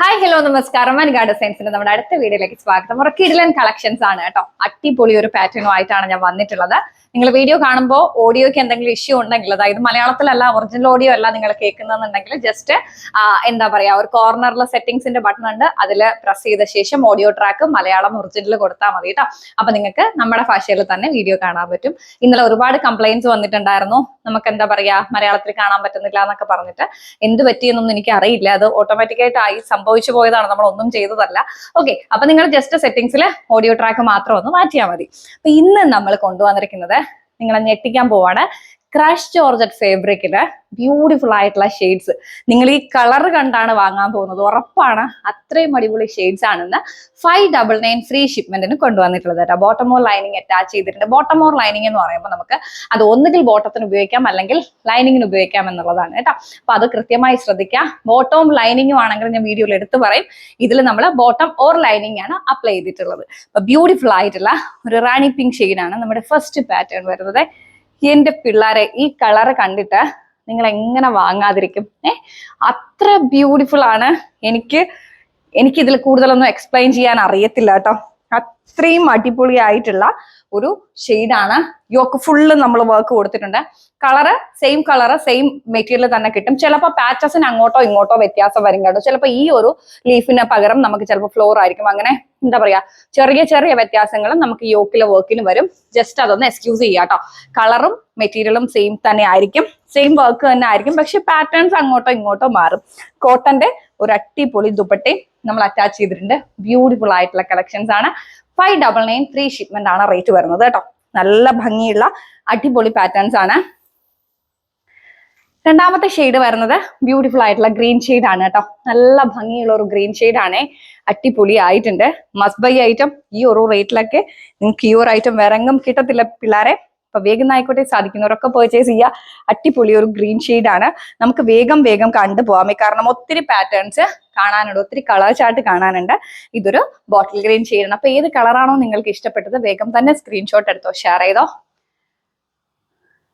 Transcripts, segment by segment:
Hi hello നമസ്കാരം. വൻഗാർഡ് സയൻസിന്റെ നമ്മുടെ അടുത്ത വീഡിയോയിലേക്ക് സ്വാഗതം. ഒരു കിടിലൻ കളക്ഷൻസ് ആണ് കേട്ടോ. അടിപൊളി ഒരു പാറ്റേണുമായിട്ടാണ് ഞാൻ വന്നിട്ടുള്ളത്. നിങ്ങൾ വീഡിയോ കാണുമ്പോൾ ഓഡിയോയ്ക്ക് എന്തെങ്കിലും ഇഷ്യൂ ഉണ്ടെങ്കിൽ അതായത് മലയാളത്തിലല്ല ഒറിജിനൽ ഓഡിയോ അല്ല നിങ്ങൾ കേൾക്കുന്നതെന്നുണ്ടെങ്കിൽ ജസ്റ്റ് എന്താ പറയാ ഒരു കോർണറിലെ സെറ്റിംഗ്സിന്റെ ബട്ടൺ ഉണ്ട്. അതിൽ പ്രസ് ചെയ്ത ശേഷം ഓഡിയോ ട്രാക്ക് മലയാളം ഒറിജിനൽ കൊടുത്താൽ മതി കേട്ടോ. അപ്പൊ നിങ്ങൾക്ക് നമ്മുടെ ഭാഷയിൽ തന്നെ വീഡിയോ കാണാൻ പറ്റും. ഇന്നലെ ഒരുപാട് കംപ്ലൈന്റ്സ് വന്നിട്ടുണ്ടായിരുന്നു. നമുക്ക് എന്താ പറയാ മലയാളത്തിൽ കാണാൻ പറ്റുന്നില്ല എന്നൊക്കെ പറഞ്ഞിട്ട്. എന്ത് പറ്റിയെന്നൊന്നും എനിക്ക് അറിയില്ല. അത് ഓട്ടോമാറ്റിക്കായിട്ട് ആയി സംഭവിച്ചു പോയതാണ്. നമ്മൾ ഒന്നും ചെയ്തതല്ല. ഓക്കെ അപ്പൊ നിങ്ങൾ ജസ്റ്റ് സെറ്റിംഗ്സിൽ ഓഡിയോ ട്രാക്ക് മാത്രം ഒന്ന് മാറ്റിയാൽ മതി. അപ്പൊ ഇന്ന് നമ്മൾ കൊണ്ടുവന്നിരിക്കുന്നത് നിങ്ങളെ ഞെട്ടിക്കാൻ പോവാണ്. ക്രാഷ് ജോർജറ്റ് ഫേബ്രിക്കിൽ ബ്യൂട്ടിഫുൾ ആയിട്ടുള്ള ഷെയ്ഡ്സ് നിങ്ങൾ ഈ കളർ കണ്ടാണ് വാങ്ങാൻ പോകുന്നത്. ഉറപ്പാണ് അത്രയും അടിപൊളി ഷെയ്ഡ്സ് ആണെന്ന് ഫൈവ് ഡബിൾ നയൻ ഫ്രീ ഷിപ്മെന്റിന് കൊണ്ടുവന്നിട്ടുള്ളത് കേട്ടോ. ബോട്ടമോർ ലൈനിങ് അറ്റാച്ച് ചെയ്തിട്ടുണ്ട്. ബോട്ടമോർ ലൈനിങ് എന്ന് പറയുമ്പോൾ നമുക്ക് അത് ഒന്നുകിൽ ബോട്ടത്തിന് ഉപയോഗിക്കാം അല്ലെങ്കിൽ ലൈനിങ്ങിന് ഉപയോഗിക്കാം എന്നുള്ളതാണ് കേട്ടോ. അപ്പൊ അത് കൃത്യമായി ശ്രദ്ധിക്കുക. ബോട്ടവും ലൈനിങ്ങും ആണെങ്കിൽ ഞാൻ വീഡിയോയിൽ എടുത്തു പറയും. ഇതിൽ നമ്മൾ ബോട്ടം ഓർ ലൈനിങ് ആണ് അപ്ലൈ ചെയ്തിട്ടുള്ളത്. അപ്പൊ ബ്യൂട്ടിഫുൾ ആയിട്ടുള്ള ഒരു റാണി പിങ്ക് ഷെയ്ഡാണ് നമ്മുടെ ഫസ്റ്റ് പാറ്റേൺ വരുന്നത്. എന്റെ പിള്ളേരെ ഈ കളർ കണ്ടിട്ട് നിങ്ങൾ എങ്ങനെ വാങ്ങാതിരിക്കും? ഏ? അത്ര ബ്യൂട്ടിഫുൾ ആണ്. എനിക്ക് എനിക്ക് ഇതിൽ കൂടുതലൊന്നും എക്സ്പ്ലെയിൻ ചെയ്യാൻ അറിയത്തില്ല കേട്ടോ. അത്രയും അടിപൊളിയായിട്ടുള്ള ഒരു ഷെയ്ഡാണ് യോക്ക് ഫുള്ള് നമ്മൾ വർക്ക് കൊടുത്തിട്ടുണ്ട്. Colour same colour same material തന്നെ കിട്ടും. ചിലപ്പോൾ പാറ്റേഴ്സിന് അങ്ങോട്ടോ ഇങ്ങോട്ടോ വ്യത്യാസം വരും കേട്ടോ. ചിലപ്പോൾ ഈ ഒരു ലീഫിന് പകരം നമുക്ക് ചിലപ്പോൾ ഫ്ലോർ ആയിരിക്കും. അങ്ങനെ എന്താ പറയാ ചെറിയ ചെറിയ വ്യത്യാസങ്ങളും നമുക്ക് യോക്കിലെ വർക്കിന് വരും. ജസ്റ്റ് അതൊന്ന് എക്സ്ക്യൂസ് ചെയ്യാം കേട്ടോ കളറും മെറ്റീരിയലും സെയിം തന്നെ ആയിരിക്കും. സെയിം വർക്ക് തന്നെ ആയിരിക്കും. പക്ഷെ പാറ്റേൺസ് അങ്ങോട്ടോ ഇങ്ങോട്ടോ മാറും. കോട്ടന്റെ ഒരു അടിപൊളി ദുപ്പട്ടയും നമ്മൾ അറ്റാച്ച് ചെയ്തിട്ടുണ്ട്. ബ്യൂട്ടിഫുൾ ആയിട്ടുള്ള കളക്ഷൻസ് ആണ്. Five double nine three shipment ആണ് റേറ്റ് വരുന്നത് കേട്ടോ നല്ല ഭംഗിയുള്ള അടിപൊളി പാറ്റേൺസ് ആണ്. രണ്ടാമത്തെ ഷെയ്ഡ് വരുന്നത് ബ്യൂട്ടിഫുൾ ആയിട്ടുള്ള ഗ്രീൻ ഷെയ്ഡ് ആണ് കേട്ടോ. നല്ല ഭംഗിയുള്ള ഒരു ഗ്രീൻ ഷെയ്ഡ് ആണ്. അടിപൊളി ആയിട്ടുണ്ട് മസ്റ്റ് ബൈ ഐറ്റം ഈ ഒരു റേറ്റിലൊക്കെ നിങ്ങൾക്ക് ഈ ഒരു ഐറ്റം വേറെ കിട്ടത്തില്ല പിള്ളേരെ. അപ്പൊ വേഗം ആയിക്കോട്ടെ സാധിക്കുന്നവരൊക്കെ പെർച്ചേസ് ചെയ്യുക അടിപൊളി ഒരു ഗ്രീൻ ഷെയ്ഡ് ആണ്. നമുക്ക് വേഗം വേഗം കണ്ടു പോകാമേ കാരണം ഒത്തിരി പാറ്റേൺസ് കാണാനുണ്ട്. ഒത്തിരി കളർ ചാർട്ട് കാണാനുണ്ട്. ഇതൊരു ബോട്ടിൽ ഗ്രീൻ ഷെയ്ഡാണ് അപ്പൊ ഏത് കളറാണോ നിങ്ങൾക്ക് ഇഷ്ടപ്പെട്ടത് വേഗം തന്നെ സ്ക്രീൻഷോട്ട് എടുത്തോ ഷെയർ ചെയ്തോ.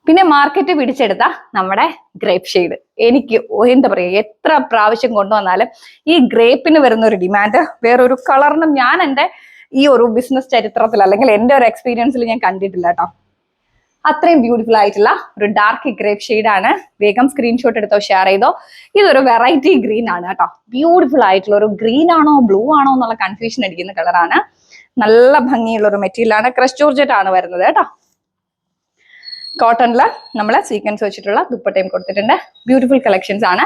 പിന്നെ മാർക്കറ്റ് പിടിച്ചെടുത്ത നമ്മുടെ ഗ്രേപ്പ് ഷെയ്ഡ് എനിക്ക് എന്താ പറയുക എത്ര പ്രാവശ്യം കൊണ്ടുവന്നാലും ഈ ഗ്രേപ്പിന് വരുന്ന ഒരു ഡിമാൻഡ് വേറൊരു കളറിനും ഞാൻ എന്റെ ഈ ഒരു ബിസിനസ് ചരിത്രത്തിൽ അല്ലെങ്കിൽ എന്റെ ഒരു എക്സ്പീരിയൻസിൽ ഞാൻ കണ്ടിട്ടില്ല കേട്ടോ. അത്രയും ബ്യൂട്ടിഫുൾ ആയിട്ടുള്ള ഒരു ഡാർക്ക് ഗ്രേപ്പ് ഷെയ്ഡ് ആണ്. വേഗം സ്ക്രീൻഷോട്ട് എടുത്തോ ഷെയർ ചെയ്തോ. ഇതൊരു വെറൈറ്റി ഗ്രീൻ ആണ് കേട്ടോ. ബ്യൂട്ടിഫുൾ ആയിട്ടുള്ള ഒരു ഗ്രീൻ ആണോ ബ്ലൂ ആണോ എന്നുള്ള കൺഫ്യൂഷൻ അടിക്കുന്ന കളറാണ് നല്ല ഭംഗിയുള്ള ഒരു മെറ്റീരിയൽ ആണ്. ക്രഷ് ജോർജറ്റ് ആണ് വരുന്നത് കേട്ടോ. കോട്ടണിൽ നമ്മൾ സീക്വൻസ് വെച്ചിട്ടുള്ള ദുപ്പട്ടയും കൊടുത്തിട്ടുണ്ട്. ബ്യൂട്ടിഫുൾ കളക്ഷൻസ് ആണ്.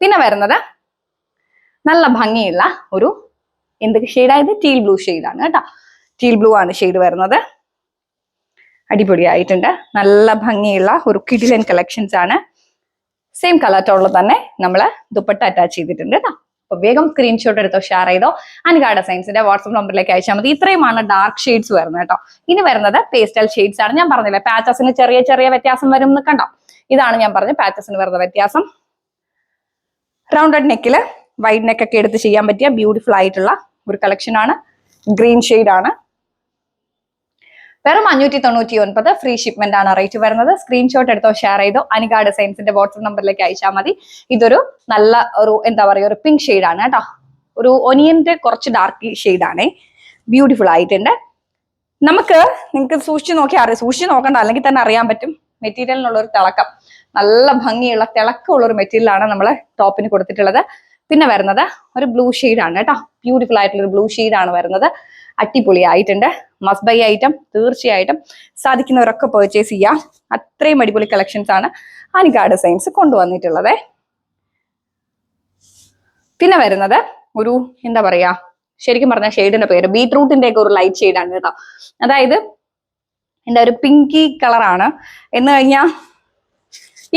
പിന്നെ വരുന്നത് നല്ല ഭംഗിയുള്ള ഒരു എന്തൊക്കെ ഷെയ്ഡായത് ടീൽ ബ്ലൂ ആണ് കേട്ടോ. ടീൽ ബ്ലൂ ആണ് ഷെയ്ഡ് വരുന്നത്. അടിപൊളിയായിട്ടുണ്ട്. നല്ല ഭംഗിയുള്ള ഒരു കിഡിലൻ കളക്ഷൻസ് ആണ്. സെയിം കളർ ടോണിൽ തന്നെ നമ്മൾ ദുപ്പട്ട അറ്റാച്ച് ചെയ്തിട്ടുണ്ട് കേട്ടോ. അപ്പൊ വേഗം സ്ക്രീൻഷോട്ട് എടുത്തോ ഷെയർ ചെയ്തോ. അൻഗാഡ സയൻസിന്റെ വാട്സ്ആപ്പ് നമ്പറിലേക്ക് അയച്ചാൽ മതി. ഇത്രയുമാണ് ഡാർക്ക് ഷെയ്ഡ്സ് വരുന്നത് കേട്ടോ. ഇനി വരുന്നത് പേസ്റ്റൽ ഷെയ്ഡ്സ് ആണ്. ഞാൻ പറഞ്ഞില്ലേ പാച്ചസിന് ചെറിയ ചെറിയ വ്യത്യാസം വരും എന്ന് കണ്ടോ? ഇതാണ് ഞാൻ പറഞ്ഞ പാച്ചസിന് വരുന്ന വ്യത്യാസം. റൗണ്ടഡ് നെക്കിൽ വൈഡ് നെക്ക് ഒക്കെ എടുത്ത് ചെയ്യാൻ പറ്റിയ ബ്യൂട്ടിഫുൾ ആയിട്ടുള്ള ഒരു കളക്ഷൻ ആണ്. ഗ്രീൻ ഷെയ്ഡ് ആണ്. വെറും അഞ്ഞൂറ്റി തൊണ്ണൂറ്റി ഒൻപത് ഫ്രീ ഷിപ്മെന്റ് ആണ് റേറ്റ് വരുന്നത്. സ്ക്രീൻഷോട്ട് എടുത്തോ ഷെയർ ചെയ്തോ അനികാ ഡിസൈൻസിന്റെ വാട്സ്ആപ്പ് നമ്പറിലേക്ക് അയച്ചാൽ മതി. ഇതൊരു നല്ല ഒരു എന്താ പറയുക ഒരു പിങ്ക് ഷെയ്ഡ് ആണ് കേട്ടോ. ഒരു ഒനിയന്റെ കുറച്ച് ഡാർക്ക് ഷെയ്ഡ് ആണേ. ബ്യൂട്ടിഫുൾ ആയിട്ടുണ്ട്. നമുക്ക് നിങ്ങൾക്ക് സൂക്ഷിച്ചു നോക്കിയാൽ അറിയാം. സൂക്ഷിച്ചു നോക്കണ്ട അല്ലെങ്കിൽ തന്നെ അറിയാൻ പറ്റും. മെറ്റീരിയലിനുള്ള ഒരു തിളക്കം. നല്ല ഭംഗിയുള്ള തിളക്കമുള്ള ഒരു മെറ്റീരിയലാണ് നമ്മൾ ടോപ്പിന് കൊടുത്തിട്ടുള്ളത്. പിന്നെ വരുന്നത് ഒരു ബ്ലൂ ആണ് കേട്ടോ. ബ്യൂട്ടിഫുൾ ആയിട്ടുള്ള ഒരു ബ്ലൂ ആണ് വരുന്നത്. അടിപൊളി ആയിട്ടുണ്ട് മസ്റ്റ് ബൈ ഐറ്റം തീർച്ചയായിട്ടും സാധിക്കുന്നവരൊക്കെ പെർച്ചേസ് ചെയ്യാം. അത്രയും അടിപൊളി കളക്ഷൻസ് ആണ് അനികാ ഡിസൈൻസ് കൊണ്ടുവന്നിട്ടുള്ളത്. പിന്നെ വരുന്നത് ഒരു എന്താ പറയാ ശരിക്കും പറഞ്ഞ ഷെയ്ഡിന്റെ പേര്. ബീട്രൂട്ടിന്റെ ഒക്കെ ഒരു ലൈറ്റ് ഷെയ്ഡാണ് കേട്ടോ. അതായത് എന്താ ഒരു പിങ്കി കളറാണ് എന്ന് കഴിഞ്ഞാൽ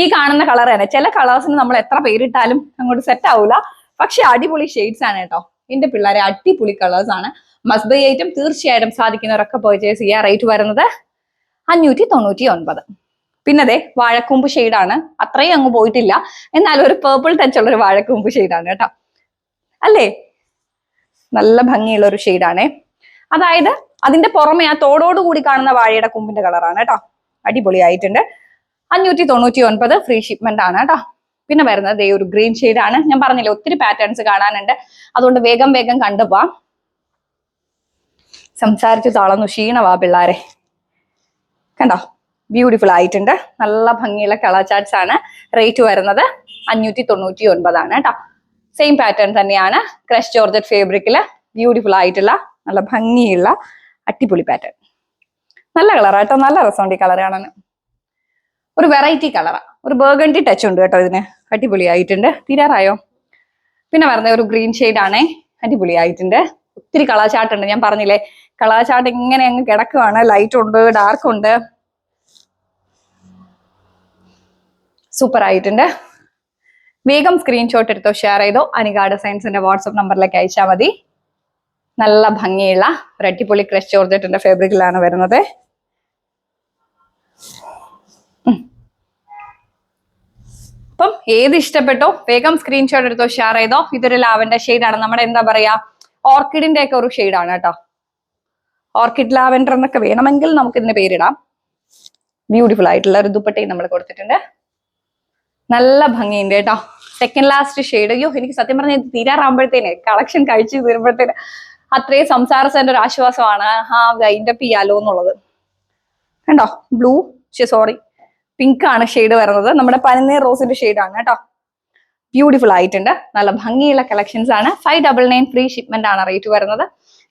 ഈ കാണുന്ന കളർ തന്നെ. ചില കളേഴ്സിന് നമ്മൾ എത്ര പേരിട്ടാലും അങ്ങോട്ട് സെറ്റ് ആവൂല. പക്ഷെ അടിപൊളി ഷെയ്ഡ്സ് ആണ് കേട്ടോ. എന്റെ പിള്ളേരെ അടിപൊളി കളേഴ്സ് ആണ്. ബൈ ഐറ്റം തീർച്ചയായിട്ടും സാധിക്കുന്നവരൊക്കെ പർച്ചേസ് ചെയ്യുക റേറ്റ് വരുന്നത് അഞ്ഞൂറ്റി തൊണ്ണൂറ്റി ഒൻപത് പിന്നെ അതെ വാഴക്കൂമ്പ് ഷെയ്ഡാണ് അത്രയും അങ്ങ് പോയിട്ടില്ല. എന്നാൽ ഒരു പേർപ്പിൾ ടച്ചുള്ള ഒരു വാഴക്കൂമ്പ് ഷെയ്ഡാണ് കേട്ടോ. അല്ലേ? നല്ല ഭംഗിയുള്ള ഒരു ഷെയ്ഡാണേ അതായത് അതിന്റെ പുറമെ ആ തോടോട് കൂടി കാണുന്ന വാഴയുടെ കൊമ്പിന്റെ കളറാണ് കേട്ടോ. അടിപൊളിയായിട്ടുണ്ട്. അഞ്ഞൂറ്റി തൊണ്ണൂറ്റി ഒൻപത് ഫ്രീ ഷിപ്മെന്റ് ആണ് കേട്ടോ. പിന്നെ വരുന്നത് ഒരു ഗ്രീൻ ഷെയ്ഡാണ് ഞാൻ പറഞ്ഞില്ലേ ഒത്തിരി പാറ്റേൺസ് കാണാനുണ്ട്. അതുകൊണ്ട് വേഗം വേഗം കണ്ടുപോവാം. സംസാരിച്ച് തളർന്നു ക്ഷീണവാ പിള്ളാരെ. കണ്ടോ? ബ്യൂട്ടിഫുൾ ആയിട്ടുണ്ട്. നല്ല ഭംഗിയുള്ള കളർ ചാർട്ട്സ് ആണ് റേറ്റ് വരുന്നത് അഞ്ഞൂറ്റി തൊണ്ണൂറ്റി ഒൻപതാണ് കേട്ടോ. സെയിം പാറ്റേൺ തന്നെയാണ് ക്രഷ് ജോർജറ്റ് ഫേബ്രിക്കിൽ ബ്യൂട്ടിഫുൾ ആയിട്ടുള്ള നല്ല ഭംഗിയുള്ള അട്ടിപ്പൊളി പാറ്റേൺ നല്ല കളറാണ് കേട്ടോ. നല്ല രസമുണ്ട് ഈ കളർ കാണാൻ. ഒരു വെറൈറ്റി കളറാണ് ഒരു ബേഗണ്ടി ടച്ച് ഉണ്ട് കേട്ടോ ഇതിന്. അടിപൊളിയായിട്ടുണ്ട് തീരാറായോ? പിന്നെ വരുന്ന ഒരു ഗ്രീൻ ഷെയ്ഡ് ആണേ. അടിപൊളിയായിട്ടുണ്ട് ഒത്തിരി ഉണ്ട് ഞാൻ പറഞ്ഞില്ലേ കളാചാട്ട് ഇങ്ങനെ അങ്ങ് കിടക്കുവാണ്. ലൈറ്റ് ഉണ്ട് ഡാർക്ക് ഉണ്ട്. സൂപ്പർ ആയിട്ടുണ്ട്. വേഗം സ്ക്രീൻഷോട്ട് എടുത്തോ ഷെയർ ചെയ്തോ. അനികാട് സയൻസിന്റെ വാട്സപ്പ് നമ്പറിലേക്ക് അയച്ചാൽ മതി. നല്ല ഭംഗിയുള്ള ഒരു അടിപൊളി ക്രഷ് ചോർജറ്റിന്റെ ഫാബ്രിക്കിലാണ് വരുന്നത്. അപ്പം ഏത് ഇഷ്ടപ്പെട്ടോ വേഗം സ്ക്രീൻഷോട്ട് എടുത്തോ ഷെയർ ചെയ്തോ. ഇതൊരു ലാവൻഡർ ഷെയ്ഡാണ് നമ്മുടെ എന്താ പറയാ ഓർക്കിഡിന്റെ ഒക്കെ ഒരു ആണ് കേട്ടോ. ഓർക്കിഡ് ലാവൻഡർ എന്നൊക്കെ വേണമെങ്കിൽ നമുക്ക് ഇതിന് പേരിടാം. ബ്യൂട്ടിഫുൾ ആയിട്ടുള്ള ഒരു ദുപ്പട്ടയും നമ്മൾ കൊടുത്തിട്ടുണ്ട്. നല്ല ഭംഗിയുണ്ട് കേട്ടോ. സെക്കൻഡ് ലാസ്റ്റ് ഷെയ്ഡ് അയ്യോ എനിക്ക് സത്യം പറഞ്ഞാൽ തീരാറാകുമ്പോഴത്തേനെ കളക്ഷൻ കഴിച്ചു തീരുമ്പോഴത്തേന് അത്രയും സംസാരിച്ചതിന്റെ ഒരു ആശ്വാസമാണ്. ആ വൈൻഡപ്പ് ചെയ്യാലോ എന്നുള്ളത്. കണ്ടോ? ബ്ലൂ സോറി പിങ്ക് ആണ് ഷെയ്ഡ് വരുന്നത്. നമ്മുടെ പനിനീർ റോസിന്റെ ഷെയ്ഡ് ആണ് കേട്ടോ. ബ്യൂട്ടിഫുൾ ആയിട്ടുണ്ട്. നല്ല ഭംഗിയുള്ള കളക്ഷൻസ് ആണ്. Five double nine free shipment ആണ് റേറ്റ് വരുന്നത്.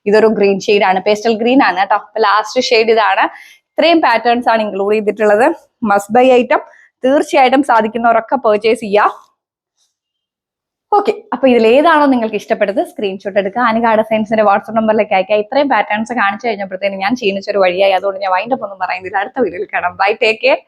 ഇതൊരു ഗ്രീൻ ഷെയ്ഡ് ആണ്. പേസ്റ്റൽ ഗ്രീൻ ആണ് കേട്ടോ. ലാസ്റ്റ് ഷെയ്ഡ് ഇതാണ്. ഇത്രയും പാറ്റേൺസ് ആണ് ഇൻക്ലൂഡ് ചെയ്തിട്ടുള്ളത്. മസ്റ്റ് ബൈ ഐറ്റം തീർച്ചയായിട്ടും സാധിക്കുന്നവരൊക്കെ പെർച്ചേസ് ചെയ്യാം. ഓക്കെ അപ്പൊ ഇതിൽ ഏതാണോ നിങ്ങൾക്ക് ഇഷ്ടപ്പെട്ടത് സ്ക്രീൻഷോട്ട് എടുക്കുക. അനുഗാഡ സയൻസിന്റെ വാട്സ്ആപ്പ് നമ്പറിലേക്ക് അയക്കുക. ഇത്രയും പാറ്റേൺസ് കാണിച്ചു കഴിഞ്ഞപ്പോഴത്തേന് ഞാൻ ഒരു വഴിയായി. അതുകൊണ്ട് ഞാൻ വൈൻഡപ്പ് ഒന്നും പറയുന്നില്ല. അടുത്ത വീഡിയോയിൽ കാണാം. Bye take care